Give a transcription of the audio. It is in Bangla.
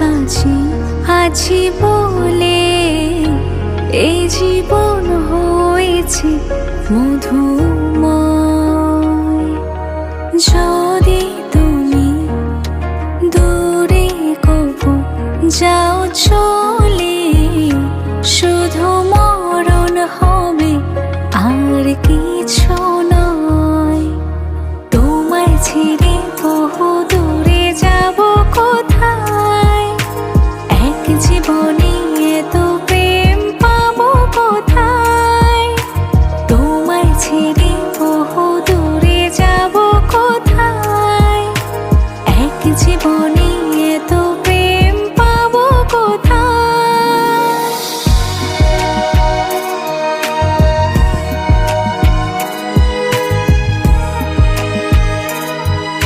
আছি আছি বলে এই জীবন হয়েছে মধুময়। যদি তুমি দূরে কবু যাও চলে, শুধু মরণ হবে আর কিছু এত প্রেম পাবো কোথায়? বহু দূরে যাব কোথায়? এক জীবন